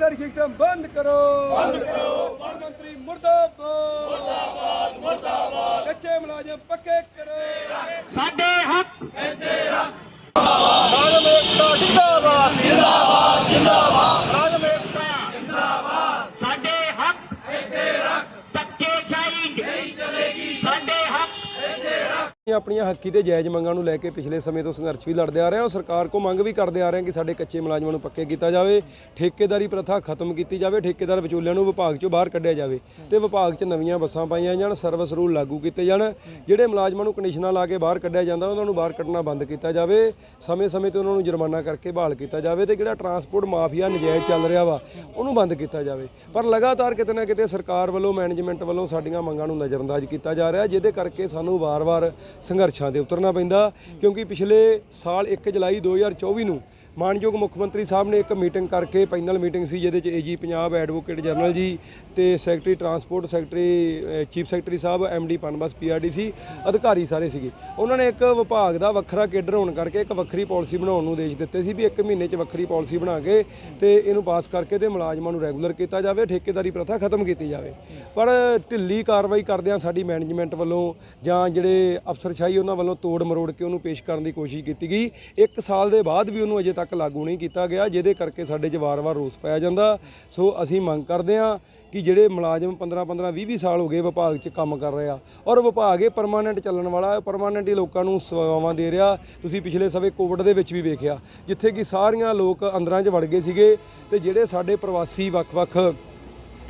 ਠੇਕੇਦਾਰੀ system ਬੰਦ ਕਰੋ। ਬੰਦ ਕਰੋ। ਮੰਤਰੀ ਮੁਰਦਾਬਾਦ। ਮੁਰਦਾਬਾਦ। ਮੁਰਦਾਬਾਦ ਕੱਚੇ ਮੁਲਾਜ਼ਮ ਪੱਕੇ ਕਰੋ। ਸਾਡੇ ਹੱਕ। ਰਾਜਮ ਏਕਤਾ ਜਿੰਦਾਬਾਦ ਜਿੰਦਾਬਾਦ ਜਿੰਦਾਬਾਦ ਰਾਜਮ ਏਕਤਾ ਜਿੰਦਾਬਾਦ ਸਾਡੇ ਹੱਕ ਇੱਥੇ ਰੱਖ ਧੱਕੇਸ਼ਾਹੀ ਨਹੀਂ ਚਲੇਗੀ ਸਾਡੇ ਹੱਕ ਇਹ ਆਪਣੀਆਂ ਹੱਕੀ ਤੇ ਜਾਇਜ਼ ਮੰਗਾਂ ਨੂੰ ਲੈ ਕੇ ਪਿਛਲੇ ਸਮੇਂ ਤੋਂ ਸੰਘਰਸ਼ ਵੀ ਲੜਦੇ ਆ ਰਹੇ ਹਾਂ ਔਰ ਸਰਕਾਰ ਕੋ ਮੰਗ ਵੀ ਕਰਦੇ ਆ ਰਹੇ ਆ ਕਿ ਸਾਡੇ ਕੱਚੇ ਮੁਲਾਜ਼ਮਾਂ ਨੂੰ ਪੱਕੇ ਕੀਤਾ ਜਾਵੇ, ਠੇਕੇਦਾਰੀ ਪ੍ਰਥਾ ਖਤਮ ਕੀਤੀ ਜਾਵੇ, ਠੇਕੇਦਾਰ ਵਿਚੋਲਿਆਂ ਨੂੰ ਵਿਭਾਗ ਚੋਂ ਬਾਹਰ ਕੱਢਿਆ ਜਾਵੇ ਤੇ ਵਿਭਾਗ 'ਚ ਨਵੀਆਂ ਬੱਸਾਂ ਪਾਈਆਂ ਜਾਣ, ਸਰਵਿਸ ਰੂਲ ਲਾਗੂ ਕੀਤੇ ਜਾਣ, ਜਿਹੜੇ ਮੁਲਾਜ਼ਮਾਂ ਨੂੰ ਕੰਡੀਸ਼ਨਾਂ ਲਾ ਕੇ ਬਾਹਰ ਕੱਢਿਆ ਜਾਂਦਾ, ਉਹਨਾਂ ਨੂੰ ਬਾਹਰ ਕੱਢਣਾ ਬੰਦ ਕੀਤਾ ਜਾਵੇ, ਸਮੇਂ-ਸਮੇਂ ਤੇ ਉਹਨਾਂ ਨੂੰ ਜੁਰਮਾਨਾ ਕਰਕੇ ਬਹਾਲ ਕੀਤਾ ਜਾਵੇ ਤੇ ਜਿਹੜਾ ਟਰਾਂਸਪੋਰਟ ਮਾਫੀਆ ਨਜਾਇਜ਼ ਚੱਲ ਰਿਹਾ ਵਾ, ਉਹਨੂੰ ਬੰਦ ਕੀਤਾ ਜਾਵੇ। ਪਰ ਲਗਾਤਾਰ ਕਿਤੇ ਨਾ ਕਿਤੇ ਸਰਕਾਰ ਵੱਲੋਂ, ਮੈਨੇਜਮੈਂਟ ਵੱਲੋਂ ਸਾਡੀਆਂ ਮੰਗਾਂ ਨੂੰ ਨਜ਼ਰਅੰਦਾਜ਼ ਕੀਤਾ ਜਾ ਰਿਹਾ, ਜਿਹਦੇ ਕਰਕੇ ਸਾਨੂੰ ਵਾਰ-ਵਾਰ ਸੰਘਰਸ਼ਾਂ ਤੇ ਉਤਰਨਾ ਪੈਂਦਾ ਕਿਉਂਕਿ ਪਿਛਲੇ ਸਾਲ 1 ਜੁਲਾਈ 2024 ਨੂੰ ਮਾਨਯੋਗ ਮੁੱਖ ਮੰਤਰੀ ਸਾਹਿਬ ਨੇ ਇੱਕ ਮੀਟਿੰਗ ਕਰਕੇ ਪੈਨਲ ਮੀਟਿੰਗ ਸੀ, ਜਿਹਦੇ ਚ AG Punjab advocate general ji ਤੇ secretary transport secretary chief secretary sahib MD PUNBUS PRTC ਅਧਿਕਾਰੀ ਸਾਰੇ ਸੀਗੇ। ਉਹਨਾਂ ਨੇ ਇੱਕ ਵਿਭਾਗ ਦਾ ਵੱਖਰਾ ਕੇਡਰ ਹੋਣ ਕਰਕੇ ਇੱਕ ਵੱਖਰੀ ਪਾਲਿਸੀ ਬਣਾਉਣ ਨੂੰ ਦੇਸ਼ ਦਿੱਤੇ ਸੀ ਵੀ ਇੱਕ ਮਹੀਨੇ 'ਚ ਵੱਖਰੀ ਪਾਲਿਸੀ ਬਣਾ ਕੇ ਤੇ ਇਹਨੂੰ ਪਾਸ ਕਰਕੇ ਤੇ ਮੁਲਾਜ਼ਮਾਂ ਨੂੰ ਰੈਗੂਲਰ ਕੀਤਾ ਜਾਵੇ, ਠੇਕੇਦਾਰੀ ਪ੍ਰਥਾ ਖਤਮ ਕੀਤੀ ਜਾਵੇ। ਪਰ ਢਿੱਲੀ ਕਾਰਵਾਈ ਕਰਦਿਆਂ ਸਾਡੀ ਮੈਨੇਜਮੈਂਟ ਵੱਲੋਂ ਜਾਂ ਜਿਹੜੇ ਅਫਸਰਸ਼ਾਹੀ ਉਹਨਾਂ ਵੱਲੋਂ ਤੋੜ ਮਰੋੜ ਕੇ ਉਹਨੂੰ ਪੇਸ਼ ਕਰਨ ਦੀ ਕੋਸ਼ਿਸ਼ ਕੀਤੀ ਗਈ। ਇੱਕ ਸਾਲ ਦੇ ਬਾਅਦ ਵੀ ਉਹਨੂੰ ਅਜੇ ਤੱਕ ਲਾਗੂ ਨਹੀਂ ਕੀਤਾ ਗਿਆ, ਜਿਹਦੇ ਕਰਕੇ ਸਾਡੇ 'ਚ ਵਾਰ-ਵਾਰ ਰੋਸ ਪਾਇਆ ਜਾਂਦਾ। ਸੋ ਅਸੀਂ ਮੰਗ ਕਰਦੇ ਹਾਂ ਕਿ ਜਿਹੜੇ ਮੁਲਾਜ਼ਮ 15 15 20 20 ਸਾਲ ਹੋ ਗਏ ਵਿਭਾਗ 'ਚ ਕੰਮ ਕਰ ਰਹੇ ਆ, ਔਰ ਵਿਭਾਗ ਇਹ ਪਰਮਾਨੈਂਟ ਚੱਲਣ ਵਾਲਾ ਹੈ ਪਰਮਾਨੈਂਟ ਹੀ ਲੋਕਾਂ ਨੂੰ ਸੇਵਾਵਾਂ ਦੇ ਰਿਹਾ। ਤੁਸੀਂ ਪਿਛਲੇ ਸਮੇਂ ਕੋਵਿਡ ਦੇ ਵਿੱਚ ਵੀ ਵੇਖਿਆ, ਜਿੱਥੇ ਕਿ ਸਾਰੀਆਂ ਲੋਕ ਅੰਦਰਾਂ 'ਚ ਵੜ ਗਏ ਸੀਗੇ ਤੇ ਜਿਹੜੇ ਸਾਡੇ ਪ੍ਰਵਾਸੀ ਵੱਖ-ਵੱਖ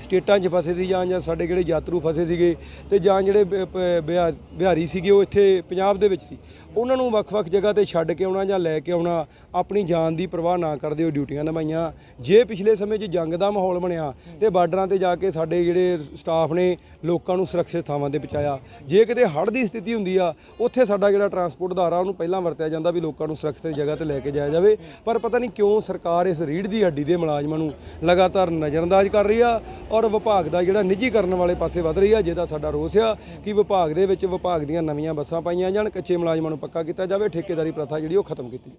ਸਟੇਟਾਂ 'ਚ ਫਸੇ ਸੀ ਜਾਂ ਜਾਂ ਸਾਡੇ ਜਿਹੜੇ ਯਾਤਰੂ ਫਸੇ ਸੀਗੇ ਤੇ ਜਾਂ ਜਿਹੜੇ ਬਿਹਾ- ਬਿਹਾਰੀ ਸੀਗੇ ਉਹ ਇੱਥੇ ਪੰਜਾਬ ਦੇ ਵਿੱਚ ਸੀ। ਉਹਨਾਂ ਨੂੰ ਵੱਖ-ਵੱਖ ਜਗ੍ਹਾ ਤੇ ਛੱਡ ਕੇ ਆਉਣਾ ਜਾਂ ਲੈ ਕੇ ਆਉਣਾ ਆਪਣੀ ਜਾਨ ਦੀ ਪਰਵਾਹ ਨਾ ਕਰਦੇ ਉਹ ਡਿਊਟੀਆਂ ਨਿਭਾਈਆਂ। ਜੇ ਪਿਛਲੇ ਸਮੇਂ 'ਚ ਜੰਗ ਦਾ ਮਾਹੌਲ ਬਣਿਆ ਤੇ ਬਾਰਡਰਾਂ ਤੇ ਜਾ ਕੇ ਸਾਡੇ ਜਿਹੜੇ ਸਟਾਫ ਨੇ ਲੋਕਾਂ ਨੂੰ ਸੁਰੱਖਿਅਤ ਥਾਵਾਂ ਤੇ ਪਹੁੰਚਾਇਆ। ਜੇ ਕਿਤੇ ਹੜ੍ਹ ਦੀ ਸਥਿਤੀ ਹੁੰਦੀ ਆ, ਉੱਥੇ ਸਾਡਾ ਜਿਹੜਾ ਟਰਾਂਸਪੋਰਟ ਅਧਾਰਾ ਉਹਨੂੰ ਪਹਿਲਾਂ ਵਰਤਿਆ ਜਾਂਦਾ ਵੀ ਲੋਕਾਂ ਨੂੰ ਸੁਰੱਖਿਅਤ ਜਗ੍ਹਾ ਤੇ ਲੈ ਕੇ ਜਾਇਆ ਜਾਵੇ। ਪਰ ਪਤਾ ਨਹੀਂ ਕਿਉਂ ਸਰਕਾਰ ਇਸ ਰੀੜ ਦੀ ਹੱਡੀ ਦੇ ਮੁਲਾਜ਼ਮਾਂ ਨੂੰ ਲਗਾਤਾਰ ਨਜ਼ਰਅੰਦਾਜ਼ ਕਰ ਰਹੀ ਆ। ਔਰ ਵਿਭਾਗ ਦਾ ਜਿਹੜਾ ਨਿੱਜੀਕਰਨ ਵਾਲੇ ਪਾਸੇ ਵਧ ਰਹੀ ਆ, ਜਿਹਦਾ ਸਾਡਾ ਰੋਸ ਆ ਕਿ ਵਿਭਾਗ ਦੇ ਵਿੱਚ ਵਿਭਾਗ ਦੀਆਂ ਨਵੀਆਂ ਬੱਸਾਂ ਪਾਈਆਂ ਜਾਣ, ਕੱਚੇ ਮੁਲਾਜ਼ਮਾਂ ਨੂੰ ਪੱਕਾ ਕੀਤਾ ਜਾਵੇ, ਠੇਕੇਦਾਰੀ ਪ੍ਰਥਾ ਜਿਹੜੀ ਉਹ ਖਤਮ ਕੀਤੀ ਜਾਵੇ।